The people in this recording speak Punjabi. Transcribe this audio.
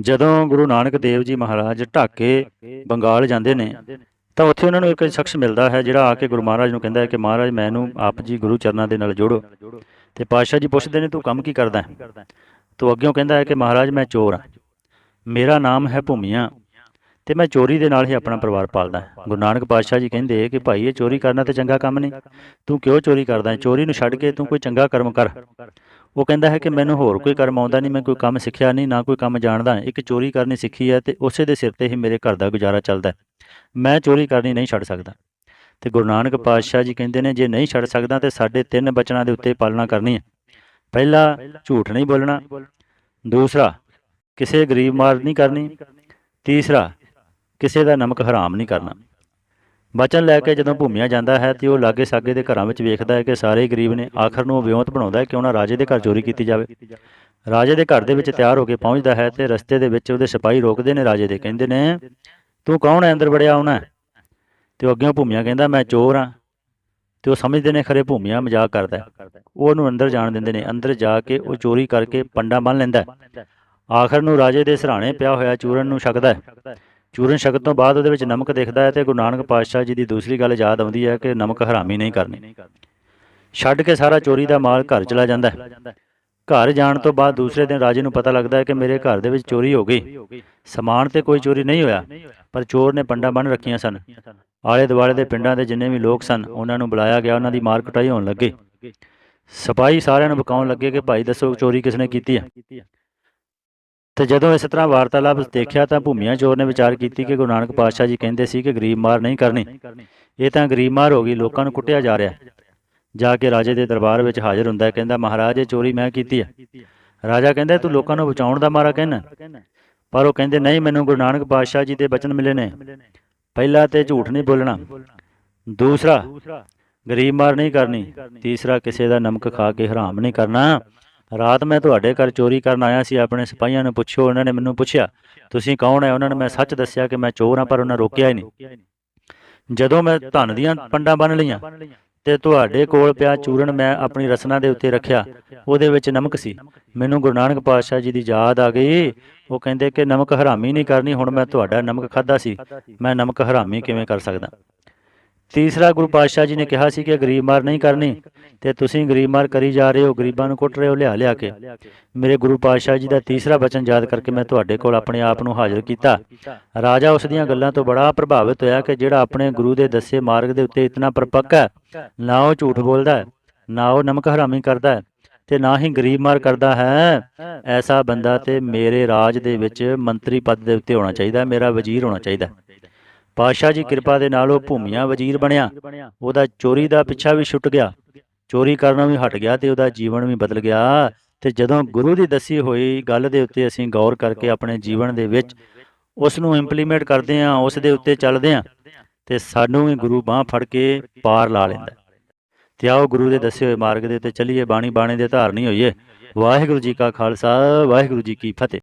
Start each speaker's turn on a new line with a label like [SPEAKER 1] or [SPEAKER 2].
[SPEAKER 1] ਜਦੋਂ ਗੁਰੂ ਨਾਨਕ ਦੇਵ ਜੀ ਮਹਾਰਾਜ ਢਾਕੇ ਬੰਗਾਲ ਜਾਂਦੇ ਨੇ, ਤਾਂ ਉੱਥੇ ਉਹਨਾਂ ਨੂੰ ਇੱਕ ਸ਼ਖਸ ਮਿਲਦਾ ਹੈ ਜਿਹੜਾ ਆ ਕੇ ਗੁਰੂ ਮਹਾਰਾਜ ਨੂੰ ਕਹਿੰਦਾ ਹੈ ਕਿ ਮਹਾਰਾਜ, ਮੈਨੂੰ ਆਪ ਜੀ ਗੁਰੂ ਚਰਨਾਂ ਦੇ ਨਾਲ ਜੋੜੋ। ਤੇ ਪਾਤਸ਼ਾਹ ਜੀ ਪੁੱਛਦੇ ਨੇ, ਤੂੰ ਕੰਮ ਕੀ ਕਰਦਾ ਹੈ? ਤੂੰ ਅੱਗਿਓਂ ਕਹਿੰਦਾ ਹੈ ਕਿ ਮਹਾਰਾਜ, ਮੈਂ ਚੋਰ ਹਾਂ। ਮੇਰਾ ਨਾਮ ਹੈ ਭੂਮੀਆਂ। ਤੇ ਮੈਂ ਚੋਰੀ ਦੇ ਨਾਲ ਹੀ ਆਪਣਾ ਪਰਿਵਾਰ ਪਾਲਦਾ ਗੁਰੂ ਨਾਨਕ ਪਾਤਸ਼ਾਹ ਜੀ ਕਹਿੰਦੇ ਕਿ ਭਾਈ, ਇਹ ਚੋਰੀ ਕਰਨਾ ਤੇ ਚੰਗਾ ਕੰਮ ਨਹੀਂ। ਤੂੰ ਕਿਉਂ ਚੋਰੀ ਕਰਦਾ ਹੈ? ਚੋਰੀ ਨੂੰ ਛੱਡ ਕੇ ਤੂੰ ਕੋਈ ਚੰਗਾ ਕਰਮ ਕਰ। ਉਹ ਕਹਿੰਦਾ ਹੈ ਕਿ ਮੈਨੂੰ ਹੋਰ ਕੋਈ ਕਰਮ ਆਉਂਦਾ ਨਹੀਂ, ਮੈਂ ਕੋਈ ਕੰਮ ਸਿੱਖਿਆ ਨਹੀਂ, ਨਾ ਕੋਈ ਕੰਮ ਜਾਣਦਾ। ਇੱਕ ਚੋਰੀ ਕਰਨੀ ਸਿੱਖੀ ਹੈ ਤੇ ਉਸੇ ਦੇ ਸਿਰ ਤੇ ਹੀ ਮੇਰੇ ਘਰ ਦਾ ਗੁਜ਼ਾਰਾ ਚੱਲਦਾ ਮੈਂ ਚੋਰੀ ਕਰਨੀ ਨਹੀਂ ਛੱਡ ਸਕਦਾ। ਤੇ ਗੁਰੂ ਨਾਨਕ ਪਾਤਸ਼ਾਹ ਜੀ ਕਹਿੰਦੇ ਨੇ, ਜੇ ਨਹੀਂ ਛੱਡ ਸਕਦਾ ਤੇ ਸਾਡੇ ਤਿੰਨ ਬਚਨਾਂ ਦੇ ਉੱਤੇ ਪਾਲਣਾ ਕਰਨੀ ਹੈ। ਪਹਿਲਾ, ਝੂਠ ਨਹੀਂ ਬੋਲਣਾ। ਦੂਸਰਾ, ਕਿਸੇ ਗਰੀਬ ਮਾਰ ਨਹੀਂ ਕਰਨੀ। ਤੀਸਰਾ ਕਿਸੇ ਦਾ ਨਮਕ ਹਰਾਮ ਨਹੀਂ ਕਰਨਾ। ਬਚਨ ਲੈ ਕੇ ਜਦੋਂ ਭੂਮੀਆਂ ਜਾਂਦਾ ਹੈ ਤੇ ਉਹ ਲਾਗੇ ਸਾਗੇ ਦੇ ਘਰਾਂ ਵਿੱਚ ਵੇਖਦਾ ਹੈ ਕਿ ਸਾਰੇ ਗਰੀਬ ਨੇ ਆਖਰ ਨੂੰ ਉਹ ਵਿਉਂਤ ਬਣਾਉਂਦਾ ਹੈ ਕਿ ਉਹਨਾਂ ਰਾਜੇ ਦੇ ਘਰ ਚੋਰੀ ਕੀਤੀ ਜਾਵੇ। ਰਾਜੇ ਦੇ ਘਰ ਦੇ ਵਿੱਚ ਤਿਆਰ ਹੋ ਕੇ ਪਹੁੰਚਦਾ ਹੈ ਤੇ ਰਸਤੇ ਦੇ ਵਿੱਚ ਉਹਦੇ ਸਿਪਾਹੀ ਰੋਕਦੇ ਨੇ। ਰਾਜੇ ਦੇ ਕਹਿੰਦੇ ਨੇ, ਤੂੰ ਕੌਣ ਹੈ? ਅੰਦਰ ਵੜਿਆ ਆਉਣਾ ਤੇ ਉਹ ਅੱਗੇ ਭੂਮੀਆਂ ਕਹਿੰਦਾ, ਮੈਂ ਚੋਰ ਹਾਂ। ਤੇ ਉਹ ਸਮਝਦੇ ਨੇ ਖਰੇ ਭੂਮੀਆਂ ਮਜ਼ਾਕ ਕਰਦਾ ਉਹ ਉਹਨੂੰ ਅੰਦਰ ਜਾਣ ਦਿੰਦੇ ਨੇ। ਅੰਦਰ ਜਾ ਕੇ ਉਹ ਚੋਰੀ ਕਰਕੇ ਪੰਡਾ ਬੰਨ ਲੈਂਦਾ ਆਖਰ ਨੂੰ ਰਾਜੇ ਦੇ ਸਰਾਣੇ ਪਿਆ ਹੋਇਆ ਚੂਰਨ ਨੂੰ ਛਕਦਾ ਹੈ। ਚੂਰਨ ਸ਼ਕਤ ਤੋਂ ਬਾਅਦ ਉਹਦੇ ਵਿੱਚ ਨਮਕ ਦਿਖਦਾ ਹੈ ਤੇ ਗੁਰੂ ਨਾਨਕ ਪਾਤਸ਼ਾਹ ਜੀ ਦੀ ਦੂਸਰੀ ਗੱਲ ਯਾਦ ਆਉਂਦੀ ਹੈ ਕਿ ਨਮਕ ਹਰਾਮੀ ਨਹੀਂ ਕਰਨੀ। ਛੱਡ ਕੇ ਸਾਰਾ ਚੋਰੀ ਦਾ ਮਾਲ ਘਰ ਚਲਾ ਜਾਂਦਾ ਹੈ। ਘਰ ਜਾਣ ਤੋਂ ਬਾਅਦ ਦੂਸਰੇ ਦਿਨ ਰਾਜੇ ਨੂੰ ਪਤਾ ਲੱਗਦਾ ਹੈ ਕਿ ਮੇਰੇ ਘਰ ਦੇ ਵਿੱਚ ਚੋਰੀ ਹੋ ਗਈ। ਸਮਾਨ ਤੇ ਕੋਈ ਚੋਰੀ ਨਹੀਂ ਹੋਇਆ, ਪਰ ਚੋਰ ਨੇ ਪੰਡਾ ਬੰਨ ਰੱਖੀਆਂ ਸਨ। ਆਲੇ ਦੁਆਲੇ ਦੇ ਪਿੰਡਾਂ ਦੇ ਜਿੰਨੇ ਵੀ ਲੋਕ ਸਨ, ਉਹਨਾਂ ਨੂੰ ਬੁਲਾਇਆ ਗਿਆ, ਉਹਨਾਂ ਦੀ ਮਾਰ ਕੁਟਾਈ ਹੋਣ ਲੱਗੀ। ਸਿਪਾਹੀ ਸਾਰਿਆਂ ਨੂੰ ਬਕਾਉਣ ਲੱਗੇ ਕਿ ਭਾਈ ਦੱਸੋ ਚੋਰੀ ਕਿਸਨੇ ਕੀਤੀ ਹੈ? ਤੇ ਜਦੋਂ ਇਸ ਤਰ੍ਹਾਂ ਵਾਰਤਾਲਾਪ ਦੇਖਿਆ ਤਾਂ ਭੂਮੀਆਂ ਚੋਰ ਨੇ ਵਿਚਾਰ ਕੀਤੀ ਕਿ ਗੁਰੂ ਨਾਨਕ ਪਾਤਸ਼ਾਹ ਜੀ ਕਹਿੰਦੇ ਸੀ ਕਿ ਗਰੀਬ ਮਾਰ ਨਹੀਂ ਕਰਨੀ। ਇਹ ਤਾਂ ਗਰੀਬ ਮਾਰ ਹੋ ਗਈ, ਲੋਕਾਂ ਨੂੰ ਕੁੱਟਿਆ ਜਾ ਰਿਹਾ। ਜਾ ਕੇ ਰਾਜੇ ਦੇ ਦਰਬਾਰ ਵਿੱਚ ਹਾਜ਼ਰ ਹੁੰਦਾ ਕਹਿੰਦਾ, ਮਹਾਰਾਜ, ਇਹ ਚੋਰੀ ਮੈਂ ਕੀਤੀ ਹੈ। ਰਾਜਾ ਕਹਿੰਦਾ, ਤੂੰ ਲੋਕਾਂ ਨੂੰ ਬਚਾਉਣ ਦਾ ਮਾਰਾ ਕਹਿਣਾ ਪਰ ਉਹ ਕਹਿੰਦੇ, ਨਹੀਂ, ਮੈਨੂੰ ਗੁਰੂ ਨਾਨਕ ਪਾਤਸ਼ਾਹ ਜੀ ਦੇ ਬਚਨ ਮਿਲੇ ਨੇ। ਪਹਿਲਾ ਤੇ ਝੂਠ ਨਹੀਂ ਬੋਲਣਾ। ਦੂਸਰਾ, ਗਰੀਬ ਮਾਰ ਨਹੀਂ ਕਰਨੀ। ਤੀਸਰਾ, ਕਿਸੇ ਦਾ ਨਮਕ ਖਾ ਕੇ ਹਰਾਮ ਨਹੀਂ ਕਰਨਾ। ਰਾਤ ਮੈਂ ਤੁਹਾਡੇ ਘਰ ਚੋਰੀ ਕਰਨ ਆਇਆ ਸੀ, ਆਪਣੇ ਸਿਪਾਹੀਆਂ ਨੂੰ ਪੁੱਛੋ ਉਹਨਾਂ ਨੇ ਮੈਨੂੰ ਪੁੱਛਿਆ, ਤੁਸੀਂ ਕੌਣ ਹੈ ਉਹਨਾਂ ਨੇ ਮੈਂ ਸੱਚ ਦੱਸਿਆ ਕਿ ਮੈਂ ਚੋਰ ਹਾਂ, ਪਰ ਉਹਨਾਂ ਰੋਕਿਆ ਹੀ ਨਹੀਂ। ਜਦੋਂ ਮੈਂ ਧਨ ਦੀਆਂ ਪੰਡਾਂ ਬੰਨ ਲਈਆਂ ਤੇ ਤੁਹਾਡੇ ਕੋਲ ਪਿਆ ਚੂਰਨ, ਮੈਂ ਆਪਣੀ ਰਸਨਾ ਦੇ ਉੱਤੇ ਰੱਖਿਆ। ਉਹਦੇ ਵਿੱਚ ਨਮਕ ਸੀ। ਮੈਨੂੰ ਗੁਰੂ ਨਾਨਕ ਪਾਤਸ਼ਾਹ ਜੀ ਦੀ ਯਾਦ ਆ ਗਈ। ਉਹ ਕਹਿੰਦੇ ਕਿ ਨਮਕ ਹਰਾਮੀ ਨਹੀਂ ਕਰਨੀ, ਹੁਣ ਮੈਂ ਤੁਹਾਡਾ ਨਮਕ ਖਾਦਾ ਸੀ। ਮੈਂ ਨਮਕ ਹਰਾਮੀ ਕਿਵੇਂ ਕਰ ਸਕਦਾ? ਤੀਸਰਾ ਗੁਰੂ ਪਾਤਸ਼ਾਹ ਜੀ ਨੇ ਕਿਹਾ ਸੀ ਕਿ ਗਰੀਬ ਮਾਰ ਨਹੀਂ ਕਰਨੀ ਤੇ ਤੁਸੀਂ ਗਰੀਬ ਮਾਰ ਕਰੀ ਜਾ ਰਹੇ ਹੋ, ਗਰੀਬਾਂ ਨੂੰ ਕੁੱਟ ਰਹੇ ਹੋ ਲਿਆ ਲਿਆ ਕੇ। ਮੇਰੇ ਗੁਰੂ ਪਾਤਸ਼ਾਹ ਜੀ ਦਾ ਤੀਸਰਾ ਬਚਨ ਯਾਦ ਕਰਕੇ ਮੈਂ ਤੁਹਾਡੇ ਕੋਲ ਆਪਣੇ ਆਪ ਨੂੰ ਹਾਜ਼ਰ ਕੀਤਾ। ਰਾਜਾ ਉਸ ਦੀਆਂ ਗੱਲਾਂ ਤੋਂ ਬੜਾ ਪ੍ਰਭਾਵਿਤ ਹੋਇਆ ਕਿ ਜਿਹੜਾ ਆਪਣੇ ਗੁਰੂ ਦੇ ਦੱਸੇ ਮਾਰਗ ਦੇ ਉੱਤੇ ਇਤਨਾ ਪਰਪੱਕ ਹੈ, ਨਾ ਉਹ ਝੂਠ ਬੋਲਦਾ ਹੈ, ਨਾ ਉਹ ਨਮਕ ਹਰਾਮੀ ਕਰਦਾ ਹੈ ਤੇ ਨਾ ਹੀ ਗਰੀਬ ਮਾਰ ਕਰਦਾ ਹੈ। ਐਸਾ ਬੰਦਾ ਤੇ ਮੇਰੇ ਰਾਜ ਦੇ ਵਿੱਚ ਮੰਤਰੀ ਪਦ ਦੇ ਉੱਤੇ ਹੋਣਾ ਚਾਹੀਦਾ, ਮੇਰਾ ਵਜ਼ੀਰ ਹੋਣਾ ਚਾਹੀਦਾ। ਹੈ। ਪਾਤਸ਼ਾਹ ਜੀ ਕਿਰਪਾ ਦੇ ਨਾਲ ਉਹ ਭੂਮੀਆਂ ਵਜ਼ੀਰ ਬਣਿਆ ਉਹਦਾ ਚੋਰੀ ਦਾ ਪਿੱਛਾ ਵੀ ਛੁੱਟ ਗਿਆ ਚੋਰੀ ਕਰਨਾ ਵੀ ਹਟ ਗਿਆ ਤੇ ਉਹਦਾ ਜੀਵਨ ਵੀ ਬਦਲ ਗਿਆ ਤੇ ਜਦੋਂ ਗੁਰੂ ਦੀ ਦੱਸੀ ਹੋਈ ਗੱਲ ਦੇ ਉੱਤੇ ਅਸੀਂ ਗੌਰ ਕਰਕੇ ਆਪਣੇ ਜੀਵਨ ਦੇ ਵਿੱਚ ਉਸ ਨੂੰ ਇੰਪਲੀਮੈਂਟ ਕਰਦੇ ਹਾਂ, ਉਸ ਦੇ ਉੱਤੇ ਚੱਲਦੇ ਹਾਂ ਤੇ ਸਾਨੂੰ ਵੀ ਗੁਰੂ ਬਾਹ ਫੜ ਕੇ ਪਾਰ ਲਾ ਲੈਂਦਾ ਹੈ। ਤੇ ਆਓ ਗੁਰੂ ਦੇ ਦੱਸੇ ਹੋਏ ਮਾਰਗ ਦੇ ਉੱਤੇ ਚੱਲੀਏ ਬਾਣੀ ਬਾਣੇ ਦੇ ਧਾਰਨੀ ਹੋਈਏ ਵਾਹਿਗੁਰੂ ਜੀ ਕਾ ਖਾਲਸਾ, ਵਾਹਿਗੁਰੂ ਜੀ ਕੀ ਫਤਿਹ